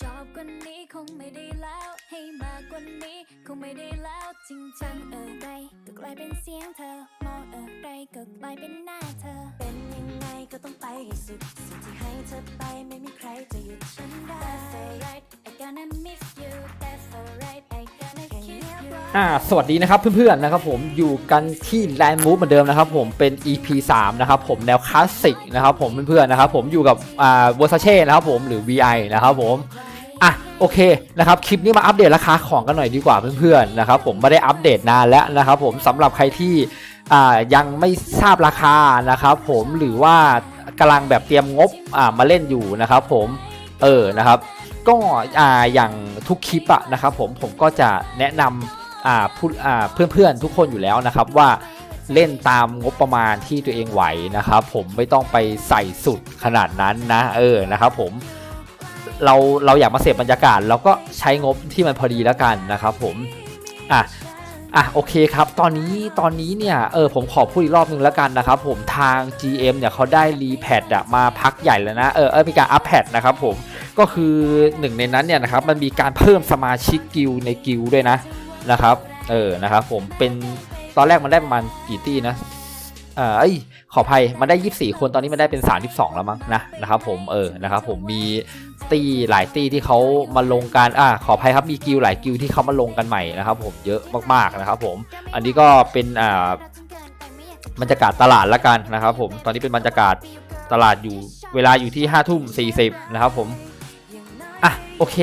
ชอบกว่านี้คงไม่ได้แล้ว ให้มากกว่านี้คงไม่ได้แล้วจริงจังอะไรก็กลายเป็นเสียงเธอ มองอะไรก็กลายเป็นหน้าเธอ เป็นยังไงก็ต้องไปให้สุดสิ่งที่ให้เธอไปไม่มีใครจะหยุดฉันได้ That's alright I gonna miss you That's alright I gonna kiss you อ่าสวัสดีนะครับเพื่อนๆนะครับผมอยู่กันที่ Land Move เหมือนเดิมนะครับผมเป็น EP 3นะครับผมแนวคลาสสิกนะครับผมเพื่อนๆนะครับผมอยู่กับอ่า Versace นะครับผมหรือ VI นะครับผมอะ โอเคนะครับคลิปนี้มาอัปเดตราคาของกันหน่อยดีกว่าเพื่อนๆนะครับผมไม่ได้อัปเดตนานแล้วนะครับผมสำหรับใครที่ยังไม่ทราบราคานะครับผมหรือว่ากำลังแบบเตรียมงบมาเล่นอยู่นะครับผมเออนะครับก็อ่าอย่างทุกคลิปอะนะครับผมผมก็จะแนะนำอ่าผู้อ่าเพื่อนๆทุกคนอยู่แล้วนะครับว่าเล่นตามงบประมาณที่ตัวเองไหวนะครับผมไม่ต้องไปใส่สุดขนาดนั้นนะเออนะครับผม เราเราอยากมาเสพบรรยากาศเราก็ใช้งบที่มันพอดีแล้วกันนะครับผมอะอะโอเคครับ ตอนนี้ตอนนี้เนี่ยเออผมขอพูดอีกรอบนึงแล้วกันนะครับผมทาง GM เนี่ยเขาได้รีแพดอะมาพักใหญ่แล้วนะเออเออมีการอัปแพดนะครับผมก็คือหนึ่งในนั้นเนี่ยนะครับมันมีการเพิ่มสมาชิกกิลในกิลด์ด้วยนะนะครับเออนะครับผมเป็นตอนแรกมันได้ประมาณกี่ตี้นะ เออเอ้ยขออภัยมันได้ 24 คนตอนนี้มันได้เป็น 32 แล้วมั้งนะนะครับผมเออนะครับผมมีตีหลายตีที่เขามาลงกันอ่าขออภัยครับมีกิลหลายกิลที่เขามาลงกันใหม่นะครับผมเยอะมากๆนะครับผมอันนี้ก็เป็นอ่าบรรยากาศตลาดละกันนะครับผมตอนนี้เป็นบรรยากาศตลาดอยู่เวลาอยู่ที่5ทุ่ม40นะครับผมอะโอเค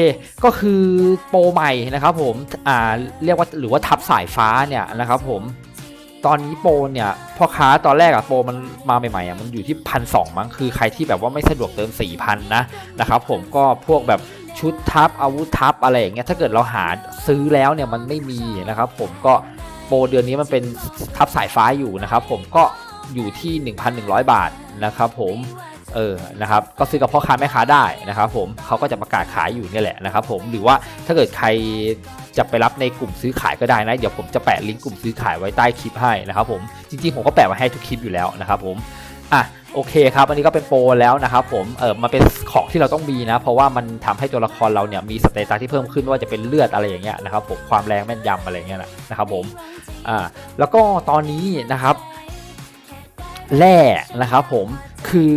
ก็คือโปรใหม่นะครับผมอ่าเรียกว่าหรือว่าทับสายฟ้าเนี่ยนะครับผม ตอนนี้โปรเนี่ยพ่อค้าตอนแรกอะโปรมันมาใหม่ๆอะมันอยู่ที่พันสองมั้งคือใครที่แบบว่าไม่สะดวกเติม4ี่พันนะนะครับผมก็พวกแบบชุดทับอาวุธทับอะไรอย่างเงี้ยถ้าเกิดเราหาซื้อแล้วเนี่ยมันไม่มีนะครับผมก็โปรเดือนนี้มันเป็นทับสายฟ้าอยู่นะครับผมก็อยู่ที่ 1,100 บาทนะครับผม เออนะครับก็ซื้อกับพ่อค้าแม่ค้าได้นะครับผมเขาก็จะประกาศขายอยู่นี่แหละนะครับผมหรือว่าถ้าเกิดใครจะไปรับในกลุ่มซื้อขายก็ได้นะ เดี๋ยวผมจะแปะลิงก์กลุ่มซื้อขายไว้ใต้คลิปให้นะครับผมจริงๆผมก็แปะไว้ให้ทุกคลิปอยู่แล้วนะครับผมอะโอเคครับอันนี้ก็เป็นโปรแล้วนะครับผมเออมันเป็นของที่เราต้องมีนะ เพราะว่ามันทำให้ตัวละครเราเนี่ยมีสเตตัสที่เพิ่มขึ้นว่าจะเป็นเลือดอะไรอย่างเงี้ยนะครับผมความแรงแม่นยำอะไรเงี้ยนะครับผมอ่าแล้วก็ตอนนี้นะครับแร่นะครับผม คือ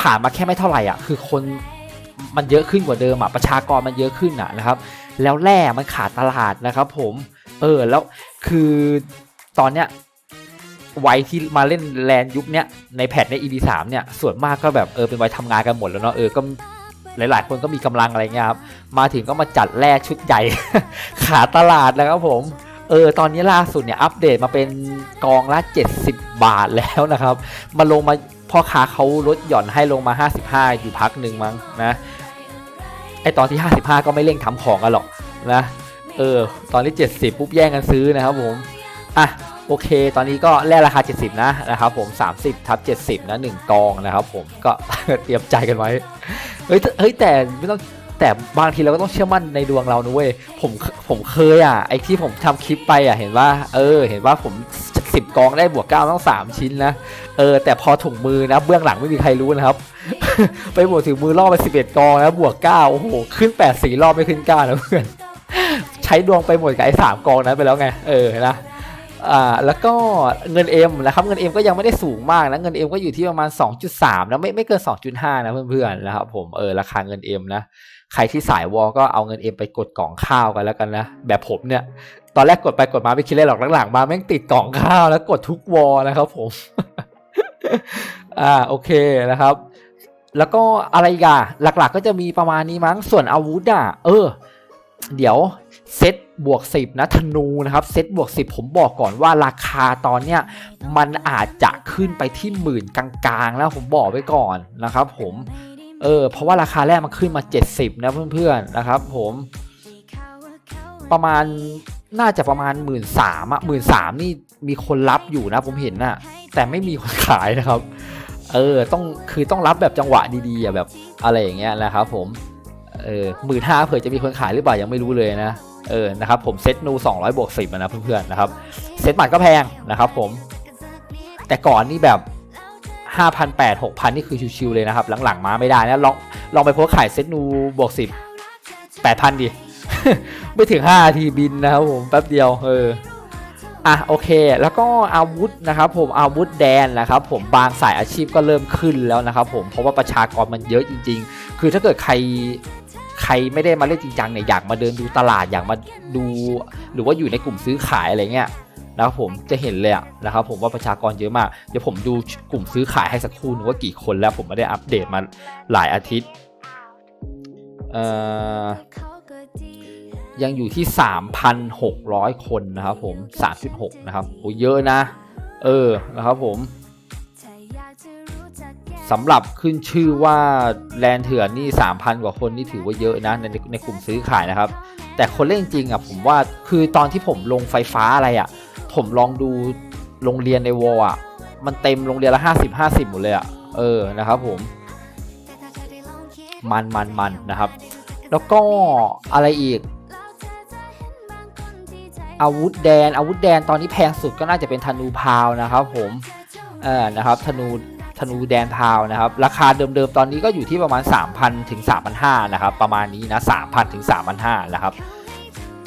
ผ่านมาแค่ไม่เท่าไหร่อะคือคนมันเยอะขึ้นกว่าเดิมอะประชากรมันเยอะขึ้นอะนะครับ แล้วแร่มันขาดตลาดนะครับ ผมเออแล้วคือตอนเนี้ยวัยที่มาเล่นแลนยุคเนี้ยในแพทใน EP 3เนี่ยส่วนมากก็แบบเออเป็นวัยทำงานกันหมดแล้วเนาะเออก็หลายๆ คนก็มีกำลังอะไรเงี้ยครับมาถึงก็มาจัดแร่ชุดใหญ่ ขาดตลาดแล้วครับผมเออตอนนี้ล่าสุดเนี่ยอัปเดตมาเป็นกองละ 70 บาทแล้วนะครับ มาลงมา พ่อค้าเขาลดหย่อนให้ลงมา 55 อยู่พักหนึ่งมั้งนะไอตอนที่ 55 ก็ไม่เร่งทำของกันหรอกนะเออตอนที่ 70 ปุ๊บแย่งกันซื้อนะครับผมอะโอเค ตอนนี้ก็แลกราคา 70 นะนะครับผม 30ทับ70 นะ 1 กองนะครับผมก็เตรียมใจกันไว้เฮ้ยเฮ้ยแต่ไม่ต้องแต่บางทีเราก็ต้องเชื่อมั่นในดวงเรานะเว้ยผมผมเคยอะไอที่ผมทำคลิปไปอะเห็นว่า เออ เห็นว่าผม 10 กองได้บวก9ต้อง3ชิ้นนะ เออ แต่พอถุงมือนะ เบื้องหลังไม่มีใครรู้นะครับ ไปบวกถึงมือรอบไป 11 กองแล้วบวก9โอ้โห ขึ้น 8 4 รอบไม่ขึ้น9นะเพื่อน ใช้ดวงไปหมดกับไอ้3กองนั้นไปแล้วไง เออ นะอ่าแล้วก็เงิน M นะครับเงิน M ก็ยังไม่ได้สูงมากนะเงิน M ก็อยู่ที่ประมาณ 2.3นะไม่ไม่เกิน 2.5 นะเพื่อนๆนะครับผมเออราคาเงิน M นะใครที่สายวอลก็เอาเงิน M ไปกดกล่องข้าวกันแล้วกันนะแบบผมเนี่ย ตอนแรกกดไปกดมาไม่คิดเลยหรอกหลังๆมาแม่งติดกล่องข้าวแล้วกดทุกวอลนะครับผม อ่าโอเคนะครับ แล้วก็อะไรกันหลัก ๆ ก็จะมีประมาณนี้มั้งส่วนอาวุธอะเออ เดี๋ยวเซตบวก10นะธนูนะครับเซตบวก10 ผมบอกก่อนว่าราคาตอนเนี้ยมันอาจจะขึ้นไปที่หมื่นกลางๆ แล้วผมบอกไว้ก่อนนะครับ ผมเออเพราะว่าราคาแรกมันขึ้นมา 70 นะเพื่อนๆนะครับ ผมประมาณ น่าจะประมาณ1 3ื่นสามอะหมื่นสามนี่มีคนรับอยู่นะผมเห็นนะแต่ไม่มีคนขายนะครับ เออต้องคือต้องรับแบบจังหวะดีๆอะแบบอะไรอย่างเงี้ยนะครับผมเออหมื่นห้าเผื่อจะมีคนขายหรือเปล่ายังไม่รู้เลยนะเออนะครับผมเซตนู200บวก10นะเพื่อนๆนะครับเซตหมัดก็แพงนะครับผม แต่ก่อนนี่แบบห้าพันแปดหกพันนี่คือชิวๆเลยนะครับ หลังๆมาไม่ได้นะลองลองไปโพสขายเซตนูบวกสิบแปดพันดิ ไม่ถึง5นาทีบินนะครับผมแป๊บเดียวเอออะโอเค แล้วก็อาวุธนะครับผมอาวุธแดนนะครับผมบางสายอาชีพก็เริ่มขึ้นแล้วนะครับผมเพราะว่าประชากรมันเยอะจริง ๆ คือถ้าเกิดใครใครไม่ได้มาเล่นจริงจังเนี่ยอยากมาเดินดูตลาดอยากมาดู หรือว่าอยู่ในกลุ่มซื้อขายอะไรเงี้ยนะครับผมจะเห็นเลยะนะครับผมว่าประชากรเยอะมากเดี๋ยวผมดูกลุ่มซื้อขายให้สักครู่นึงว่ากี่คนแล้วผมไม่ได้อัปเดตมาหลายอาทิตย์เอ่อ ยังอยู่ที่ 3,600 คนนะครับผม 3.6 นะครับโอ้เยอะนะ เออ นะครับผมสำหรับขึ้นชื่อว่าแลนเถื่อนนี่ 3,000 กว่าคนนี่ถือว่าเยอะนะในในในกลุ่มซื้อขายนะครับ แต่คนเล่นจริงอะผมว่าคือตอนที่ผมลงไฟฟ้าอะไรอะ ผมลองดูโรงเรียนในวอลอะ มันเต็มโรงเรียนละ 50 50 หมดเลยอะ เออ นะครับผม มันมันมันนะครับ แล้วก็อะไรอีก อาวุธแดน อาวุธแดนตอนนี้แพงสุดก็น่าจะเป็นธนูพาวนะครับผมเออนะครับธนูธนูแดนพาวนะครับ ราคาเดิมๆตอนนี้ก็อยู่ที่ประมาณ 3,000ถึง3,500นะครับประมาณนี้นะ3,000ถึง3,500นะครับ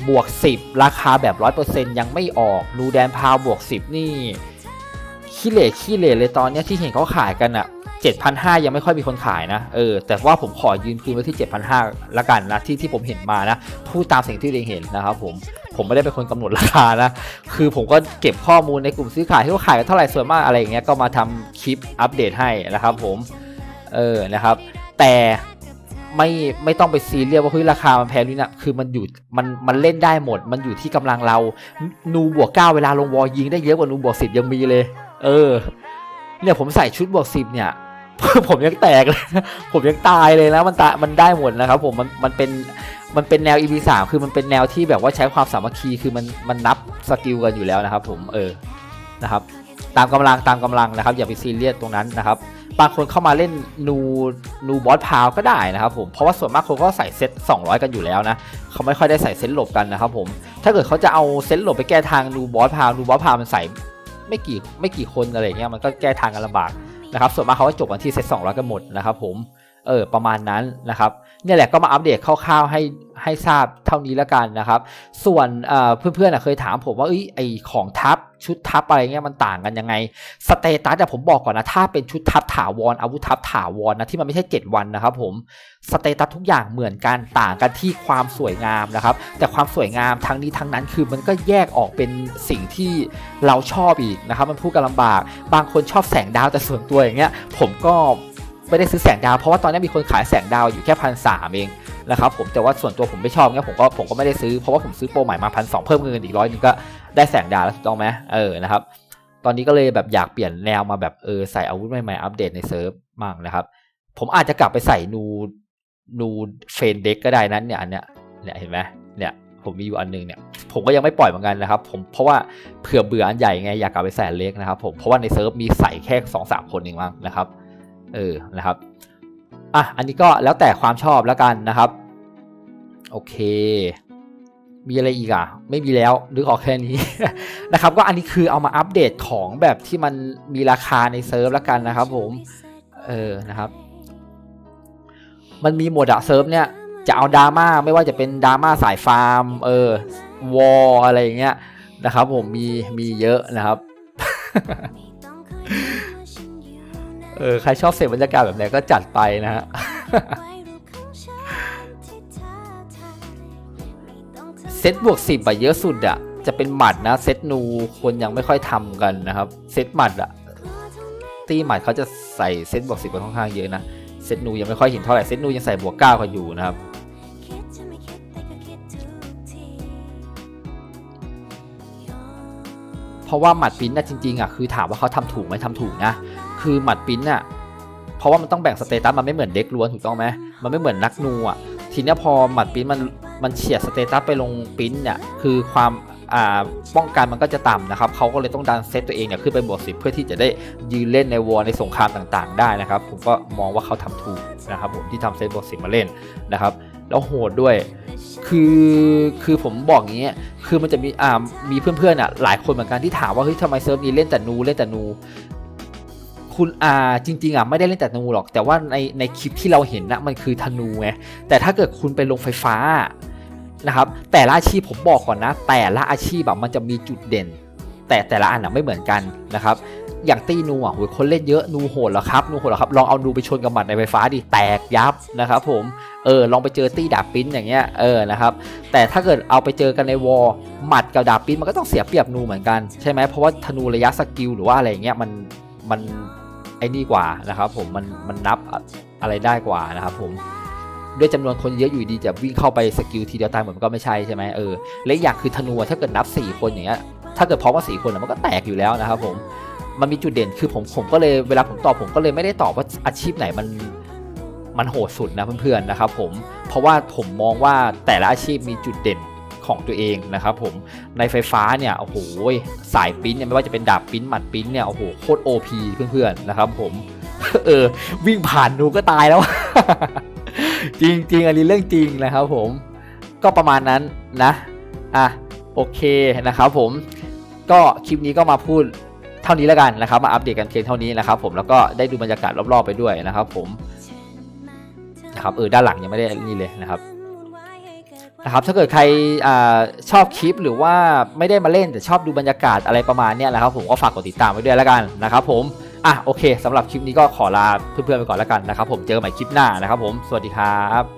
บวก 10 ราคาแบบ 100%ยังไม่ออกนูแดนพาวบวก 10 นี่ขี้เหร่ขี้เหร่เลยตอนนี้ที่เห็นเขาขายกันอะ 7,500 ยังไม่ค่อยมีคนขายนะ เออ แต่ว่าผมขอยืนคืนไว้ที่ 7,500 ละกันนะ ที่ที่ผมเห็นมานะ พูดตามสิ่งที่ตัวเองเห็นนะครับผม ผมไม่ได้เป็นคนกำหนดราคานะ คือผมก็เก็บข้อมูลในกลุ่มซื้อขายที่เขาขายกันเท่าไหร่ส่วนมากอะไรอย่างเงี้ย ก็มาทำคลิปอัปเดตให้นะครับผม เออ นะครับ แต่ไม่ไม่ต้องไปซีเรียสว่าเฮ้ยราคามันแพงนี่นะคือมันอยู่มันมันเล่นได้หมด มันอยู่ที่กำลังเรา นูบวกเก้าเวลาลงวอยิงได้เยอะกว่านูบวกสิบยังมีเลย เออ เนี่ยผมใส่ชุดบวกสิบเนี่ย ผมยังแตกเลย ผมยังตายเลยนะมันตามันได้หมดนะครับผมมันมันเป็นมันเป็นแนว EP3 คือมันเป็นแนวที่แบบว่าใช้ความสามัคคีคือมันมันนับสกิลกันอยู่แล้วนะครับ ผมเออนะครับ ตามกำลังตามกำลังนะครับ อย่าไปซีเรียสตรงนั้นนะครับบางคนเข้ามาเล่นนูนูบอสพาวก็ได้นะครับผมเพราะว่าส่วนมากคนก็ใส่เซต200 กันอยู่แล้วนะเขาไม่ค่อยได้ใส่เซตหลบกันนะครับผมถ้าเกิดเขาจะเอาเซตหลบไปแก้ทางนูบอสพาวนูบอสพาวมันใส่ไม่กี่ไม่กี่คนอะไรเงี้ยมันก็แก้ทางกันลำบาก นะครับส่วนมากเขาจะจบกันที่เซต200 กันหมดนะครับผมเออประมาณนั้นนะครับ เนี่ยแหละก็มาอัปเดตคร่าวๆให้ให้ทราบเท่านี้แล้วกันนะครับ ส่วนเพื่อนๆเคยถามผมว่าอ้ยไอของทัพชุดทัพอะไรเงี้ยมันต่างกันยังไงสเตตัสอะผมบอกก่อนนะถ้าเป็นชุดทัพถาวรอาวุธทัพถาวรนะที่มันไม่ใช่ 7 วันนะครับผมสเตตัสทุกอย่างเหมือนกันต่างกันที่ความสวยงามนะครับแต่ความสวยงามทั้งนี้ทั้งนั้นคือมันก็แยกออกเป็นสิ่งที่เราชอบอีกนะครับมันพูดกันลำบาก บางคนชอบแสงดาวแต่ส่วนตัวอย่างเงี้ยผมก็ ไม่ได้ซื้อแสงดาว เพราะว่าตอนนี้มีคนขายแสงดาวอยู่แค่พันสามเองนะครับผมแต่ว่าส่วนตัวผมไม่ชอบเงี้ยผมก็ผมก็ไม่ได้ซื้อเพราะว่าผมซื้อโปรใหม่มาพันสองเพิ่มเงินอีกร้อยนึงก็ได้แสงดาวแล้วถูกต้องไหมเออนะครับตอนนี้ก็เลยแบบอยากเปลี่ยนแนวมาแบบเออใส่อาวุธใหม่ๆอัปเดตในเซิร์ฟมั่งนะครับ ผมอาจจะกลับไปใส่นูนูเฟนเด็กก็ได้นั้นเนี่ยอันเนี้ยเนี่ยเห็นไหมเนี่ยผมมีอยู่อันนึงเนี่ยผมก็ยังไม่ปล่อยเหมือนกันนะครับผมเพราะว่าเผื่อเบื่ออันใหญ่ไงอยากกลับไปใส่อันเล็กนะครับผมเพราะว่าในเซิร์ฟมีใส่แค่สองสามคนเองมั้งนะครับ เออนะครับอะอันนี้ก็แล้วแต่ความชอบแล้วกันนะครับ โอเค มีอะไรอีกอะ ไม่มีแล้วนึกออกแค่นี้นะครับ ก็อันนี้คือเอามาอัปเดตของแบบที่มันมีราคาในเซิร์ฟแล้วกันนะครับ ผม เออนะครับ มันมีหมดอะเซิร์ฟเนี่ยจะเอาดราม่าไม่ว่าจะเป็นดราม่าสายฟาร์ม เออวอลอะไรอย่างเงี้ยนะครับ ผมมีมีเยอะนะครับ เออใครชอบเสพบรรยากาศแบบไหนก็จัดไปนะฮะเซตบวกสิบอะเยอะสุดอะจะเป็นหมัดนะเซตนูคนยังไม่ค่อยทำกันนะครับเซตหมัดอะตีหมัดเขาจะใส่เซตบวกสิบกันค่อนข้างเยอะนะเซตนูยังไม่ค่อยเห็นเท่าไหร่เซตนูยังใส่บวกเก้ากันอยู่นะครับเพราะว่าหมัดปิ้นน่ะจริงๆอะคือถามว่าเขาทำถูกไหมทำถูกนะ คือหมัดปิ้นน่ะเพราะว่ามันต้องแบ่งสเตตัสมันไม่เหมือนเด็กล้วนถูกต้องไหมมันไม่เหมือนนักนูอะทีเนี้ยพอหมัดปิ้นมันมันเฉียดสเตตัสไปลงปิ้นเนี่ยคือความอ่าป้องกันมันก็จะต่ำนะครับเขาก็เลยต้องดันเซตตัวเองเนี่ยขึ้นไปบวกสิบเพื่อที่จะได้ยืนเล่นในวอลในสงครามต่างๆ ได้นะครับ ผมก็มองว่าเขาทำถูกนะครับผมที่ทำเซตบวกสิบมาเล่นนะครับแล้วโหดด้วย คือ คือผมบอกอย่างเงี้ย คือมันจะมี อ่า มีเพื่อนๆอะ หลายคนเหมือนกันที่ถามว่า เฮ้ยทำไมเซิร์ฟนี้เล่นแต่นู เล่นแต่นู คุณอ่าจริงๆอะไม่ได้เล่นแต่ธนูหรอก แต่ว่าในในคลิปที่เราเห็นนะมันคือธนูไงแต่ถ้าเกิดคุณไปลงไฟฟ้านะครับแต่ละอาชีพผมบอกก่อนนะ แต่ละอาชีพแบบมันจะมีจุดเด่น แต่แต่ละอันอะไม่เหมือนกันนะครับอย่างตีนูอะโหยคนเล่นเยอะนูโหดเหรอครับนูโหดเหรอครับลองเอานูไปชนกับหมัดในไฟฟ้าดิแตกยับนะครับผมเออลองไปเจอตีดาบปิ้นอย่างเงี้ยเออนะครับแต่ถ้าเกิดเอาไปเจอกันในวอลหมัดกับดาบปิ้นมันก็ต้องเสียเปรียบนูเหมือนกันใช่ไหมเพราะว่าธนูระยะสกิลหรือว่าอะไรเงี้ยมันมัน ไอ้นี่กว่านะครับ ผมมันมันนับอะไรได้กว่านะครับ ผมด้วยจำนวนคนเยอะอยู่ดีจะวิ่งเข้าไปสกิลทีเดียวตายหมดมันก็ไม่ใช่ใช่ไหมเออและอย่างคือธนูถ้าเกิดนับ 4 คนอย่างเงี้ยถ้าเกิดพร้อมว่าสี่คนมันก็แตกอยู่แล้วนะครับ ผมมันมีจุดเด่นคือผมผมก็เลยเวลาผมตอบผมก็เลยไม่ได้ตอบว่าอาชีพไหนมันมันโหดสุดนะเพื่อนๆนะครับ ผมเพราะว่าผมมองว่าแต่ละอาชีพมีจุดเด่น ของตัวเองนะครับผมในไฟฟ้าเนี่ยโอ้โหสายปิ้นเนี่ยไม่ว่าจะเป็นดาบปิ้นหมัดปิ้นเนี่ยโอ้โหโคตรโอพีเพื่อนๆนะครับผมเออวิ่งผ่านหนูก็ตายแล้ว จริงๆอันนี้เรื่องจริงนะครับผมก็ประมาณนั้นนะอะโอเคนะครับผมก็คลิปนี้ก็มาพูดเท่านี้แล้วกันนะครับ มาอัปเดตกันเพียงเท่านี้นะครับผมแล้วก็ได้ดูบรรยากาศรอบๆไปด้วยนะครับผมนะครับเออด้านหลังยังไม่ได้นี่เลยนะครับ นะครับถ้าเกิดใครอชอบคลิปหรือว่าไม่ได้มาเล่นแต่ชอบดูบรรยากาศอะไรประมาณนี้นะครับผมก็ฝากกดติดตามไว้ด้วยแล้วกันนะครับผมอะโอเคสำหรับคลิปนี้ก็ขอลาเพื่อนๆไปก่อนแล้วกันนะครับผมเจอกันใหม่คลิปหน้านะครับผมสวัสดีครับ